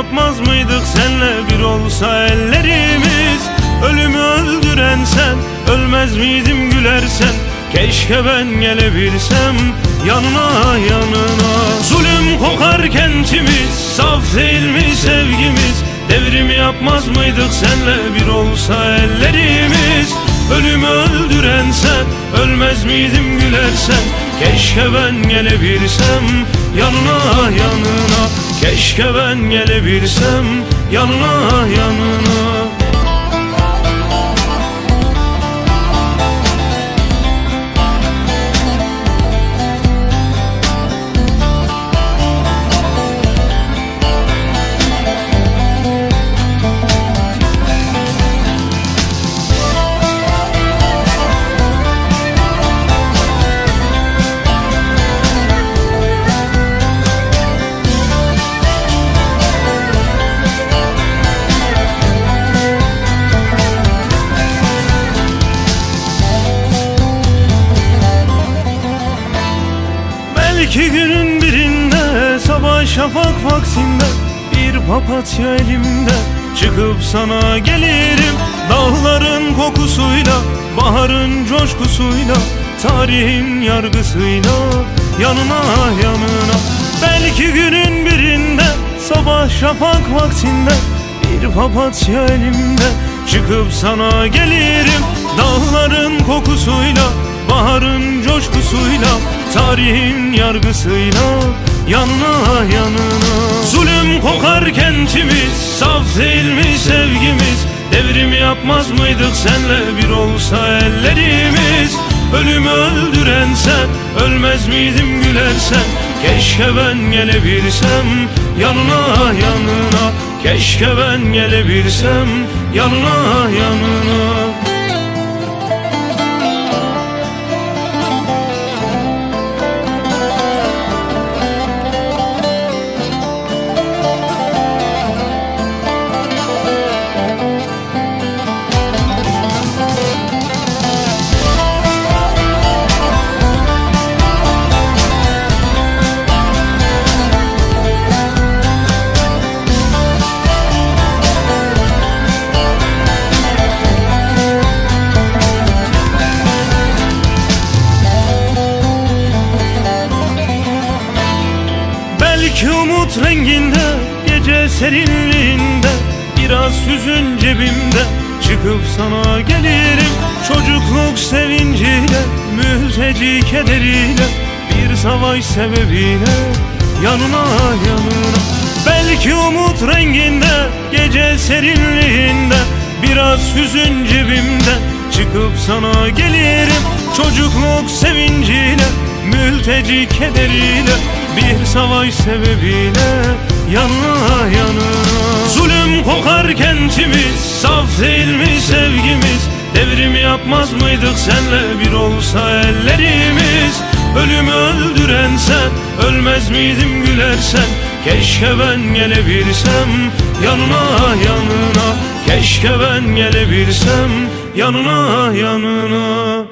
yapmaz mıydık senle bir olsa ellerimiz? Ölümü öldüren sen ölmez miydim gülersen? Keşke ben gelebilsem yanına yanına. Zulüm kokar kentimiz saf değil mi sevgimiz? Devrimi yapmaz mıydık senle bir olsa ellerimiz? Ölümü öldüren sen ölmez miydim gülersen Keşke ben gelebilsem yanına yanına. Keşke ben gelebilsem yanına yanına Belki günün birinde sabah şafak vaksinde Bir papatya elimde. Çıkıp sana gelirim Dağların kokusuyla, baharın coşkusuyla Tarihin yargısıyla. Yanına yanına. Belki günün birinde sabah şafak vaktinde Bir papatya elimde. Çıkıp sana gelirim Dağların kokusuyla, baharın coşkusuyla Tarihin yargısıyla yanına yanına. Zulüm kokar kentimiz Saf değil mi sevgimiz? Devrimi yapmaz mıydık senle bir olsa ellerimiz? Ölümü öldüren sen Ölmez miydim gülersen? Keşke ben gelebilsem Yanına yanına. Keşke ben gelebilsem Yanına yanına Umut renginde Gece serinliğinde Biraz hüzün cebimde. Çıkıp sana gelirim Çocukluk sevinciyle Mülteci kederiyle. Bir savaş sebebiyle Yanına yanına. Belki umut renginde Gece serinliğinde Biraz hüzün cebimde. Çıkıp sana gelirim Çocukluk sevinciyle Mülteci kederiyle Bir savaş sebebiyle Yanına yanına. Zulüm kokar kentimiz Saf değil mi sevgimiz? Devrimi yapmaz mıydık senle bir olsa ellerimiz? Ölümü öldüren sen Ölmez miydim gülersen? Keşke ben gelebilsem Yanına yanına. Keşke ben gelebilsem Yanına yanına